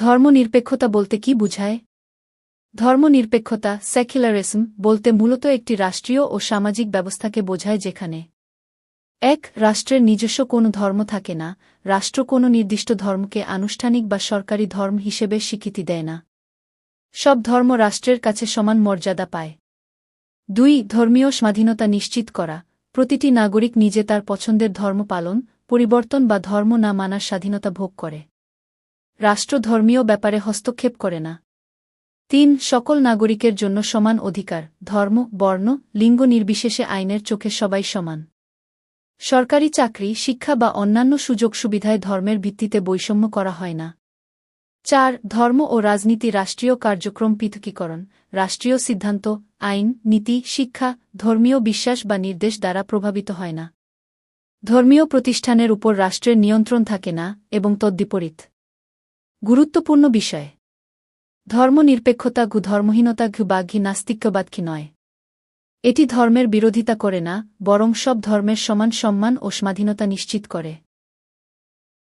ধর্মনিরপেক্ষতা বলতে কি বুঝায়? ধর্মনিরপেক্ষতা সেকুলারিজম বলতে মূলত একটি রাষ্ট্রীয় ও সামাজিক ব্যবস্থাকে বোঝায় যেখানে, এক, রাষ্ট্রের নিজস্ব কোনো ধর্ম থাকে না, রাষ্ট্র কোনো নির্দিষ্ট ধর্মকে আনুষ্ঠানিক বা সরকারি ধর্ম হিসেবে স্বীকৃতি দেয় না। সব ধর্ম রাষ্ট্রের কাছে সমান মর্যাদা পায়। দুই, ধর্মীয় স্বাধীনতা নিশ্চিত করা, প্রতিটি নাগরিক নিজে তার পছন্দের ধর্ম পালন, পরিবর্তন বা ধর্ম না মানার স্বাধীনতা ভোগ করে। রাষ্ট্র ধর্মীয় ব্যাপারে হস্তক্ষেপ করে না। তিন, সকল নাগরিকের জন্য সমান অধিকার, ধর্ম, বর্ণ, লিঙ্গ নির্বিশেষে আইনের চোখে সবাই সমান। সরকারি চাকরি, শিক্ষা বা অন্যান্য সুযোগ সুবিধায় ধর্মের ভিত্তিতে বৈষম্য করা হয় না। চার, ধর্ম ও রাজনীতি রাষ্ট্রীয় কার্যক্রম পৃথকীকরণ, রাষ্ট্রীয় সিদ্ধান্ত, আইন, নীতি, শিক্ষা, ধর্মীয় বিশ্বাস বা নির্দেশ দ্বারা প্রভাবিত হয় না। ধর্মীয় প্রতিষ্ঠানের উপর রাষ্ট্রের নিয়ন্ত্রণ থাকে না এবং তদ্বিপরীত। গুরুত্বপূর্ণ বিষয়। ধর্মনিরপেক্ষতা ঘু ধর্মহীনতা ঘু বা ঘি নাস্তিক্যবাদ কি নয়। এটি ধর্মের বিরোধিতা করে না, বরং সব ধর্মের সমান সম্মান ও স্বাধীনতা নিশ্চিত করে।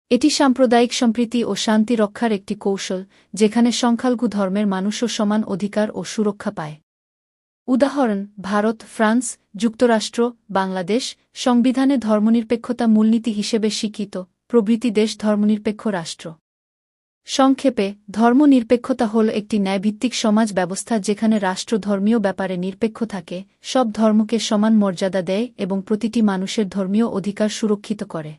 এটি সাম্প্রদায়িক সম্প্রীতি ও শান্তি রক্ষার একটি কৌশল, যেখানে সংখ্যালঘু ধর্মের মানুষও সমান অধিকার ও সুরক্ষা পায়। উদাহরণ, ভারত, ফ্রান্স, যুক্তরাষ্ট্র, বাংলাদেশ সংবিধানে ধর্মনিরপেক্ষতা মূলনীতি হিসেবে স্বীকৃত, প্রভৃতি দেশ ধর্মনিরপেক্ষ রাষ্ট্র। সংক্ষেপে, ধর্মনিরপেক্ষতা হল একটি ন্যায়ভিত্তিক সমাজ ব্যবস্থা যেখানে রাষ্ট্র ধর্মীয় ব্যাপারে নিরপেক্ষ থাকে, সব ধর্মকে সমান মর্যাদা দেয় এবং প্রতিটি মানুষের ধর্মীয় অধিকার সুরক্ষিত করে।